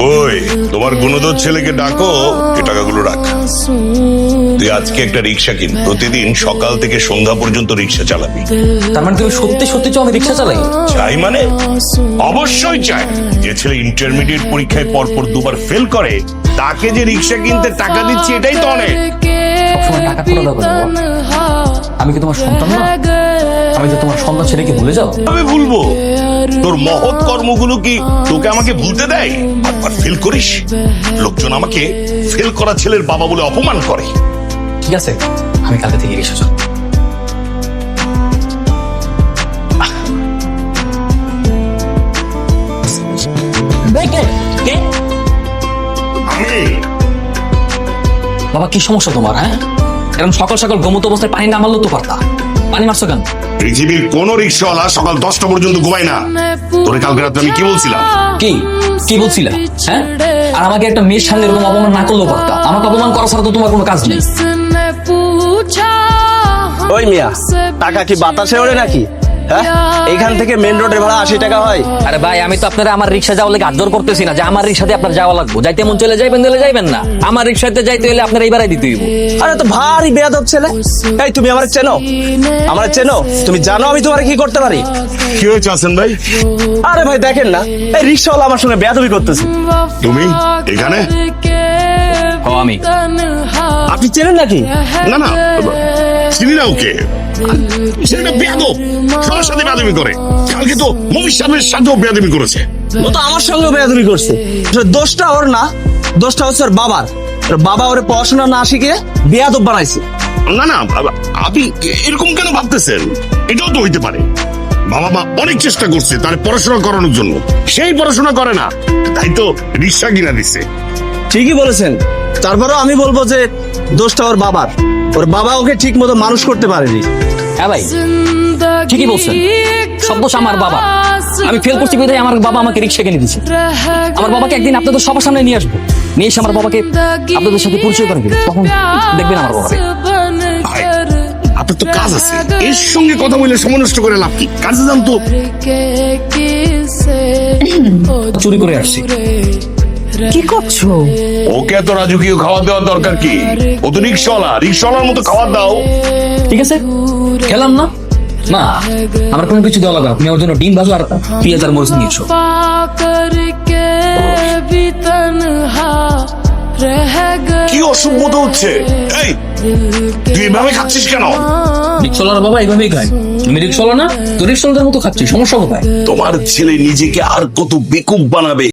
ওই তোমার গুণদর ছেলেকে ডাকো এ টাকাগুলো রাখ। তুই আজকে একটা রিক্সা কিন প্রতিদিন সকাল থেকে সন্ধ্যা পর্যন্ত রিক্সা চালাবি। তার মানে তুমি সত্যি সত্যি চাও আমি রিক্সা চালাই? চাই মানে? অবশ্যই চাই। যে ছেলে ইন্টারমিডিয়েট পরীক্ষায় পরপর দুবার ফেল করে তাকে যে রিক্সা কিনতে টাকা দিচ্ছি এটাই তো অনেক। সবসময় টাকা আমি কি তোমার সন্তান না? আমি তো তোমার সন্তান ছেড়ে কি ভুলে যাও আমি ভুলবো। তোর মহৎ কর্মগুলো কি তোকে আমাকে ভুলতে দেয়? আর ফেল করিস। লোকজন আমাকে ফেল করা ছেলের বাবা বলে অপমান করে। ঠিক আছে আমি কালকে থেকে রিক্সা আমি বাবা কি সমস্যা তোমার হ্যাঁ? এরকম সকাল সকাল গমত অবস্থায় পানি না মারলেও তো পারতা। পানি মারছো কেন? পৃথিবীর কোন রিক্সাওয়ালা সকাল দশটা পর্যন্ত ঘুমায় না। তোরে কালকে রাতে আমি কি বলছিলাম? কি? কি বলছিলে? হ্যাঁ? আর আমাকে একটা মেয়ের সামনে এরকম অপমান না করলেও পারতা। আমাকে অপমান করা ছাড়া তো তোমার কোনো কাজ নেই। ওই মিয়া টাকা কি বাতাসে ওড়ে নাকি? হ্যাঁ? এইখান থেকে মেন রোডের ভাড়া আশি টাকা হয়। আরে ভাই আমি তো আপনারা আমার রিক্সা যাওয়ার লেগে আদর করতেছি না। যে আমার রিক্সাতে আপনার যাওয়া লাগবে। যাইতে মন চলে যাইবেন দিলে যাইবেন না। আমার রিক্সাতে যাইতে হলে আপনার এইবারাই দিতে হইব। আরে তো ভারী বেয়াদব ছেলে। এই তুমি আমার চেনো? আমার চেনো? তুমি জানো আমি তোমার কি করতে পারি? কি হয়েছে আসেন ভাই? আরে ভাই দেখেন না। এই রিক্সাওয়ালা আমার সঙ্গে বেয়াদবি করতেছে। তুমি? এখানে? ও আমি। আপনি চেনেন নাকি? না না। চিনি না ওকে ছেলেটা বেয়াদব। সবার সাথে বেয়াদবি করে। কালকে তো মমির সাহেবের সাথেও বেয়াদবি করেছে। ও তো আমার সঙ্গে বেয়াদবি করছে। দোষটা ওর না দোষটা হচ্ছে ওর বাবার। ওর বাবা ওরে পড়াশোনা না শিখে বেয়াদব বানাইছে। না না আপনি এরকম কেন ভাবতেছেন? এটাও তো হইতে পারে। বাবা মা অনেক চেষ্টা করছে তার পড়াশোনা করানোর জন্য। সেই পড়াশোনা করে না। তাই তো রিক্সা কিনা দিচ্ছে ঠিকই বলেছেন। তারপরেও আমি বলব যে দোষটা ওর বাবার। ওর বাবা ওকে ঠিক মতো মানুষ করতে পারেনি। হ্যাঁ ভাই ঠিকই বলছেন। সব দোষ আমার বাবা। আমি ফেল করছি বিধায় আমার বাবা আমাকে রিক্সা কিনে দিচ্ছে আমার বাবাকে একদিন আপনাদের সবার সামনে নিয়ে আসব। নিয়ে এসে আমার বাবাকে আপনাদের সাথে পরিচয় করে তখন দেখবেন আমার বাবাকে। আপনার তো কাজ আছে। এর সঙ্গে কথা বলে সময় নষ্ট করে লাভ কি? কাজে যান তো। চুরি করে আসছি। কি করছ? ওকে এত রাজকীয় খাওয়া দেওয়ার দরকার কি? ও তো রিক্সাওয়ালা রিক্সাওয়ালার মতো খাবার দাও। ঠিক আছে খেলাম না? না আমার কোনো কিছু দেওয়া লাগবে না। তুমি ওর জন্য ডিম ভাজো আর পেঁয়াজ আর মরিচ নিয়েছো। কি অসভ্যতা হচ্ছে? এই তুই এভাবে খাচ্ছিস কেন? রিক্সলার বাবা এইভাবেই খায়। তুমি রিক্সলা না তো রিক্সলাদের মতো খাচ্ছি সমস্যা কোথায়? তোমার ছেলে নিজেকে আর কত বেকুব বানাবে?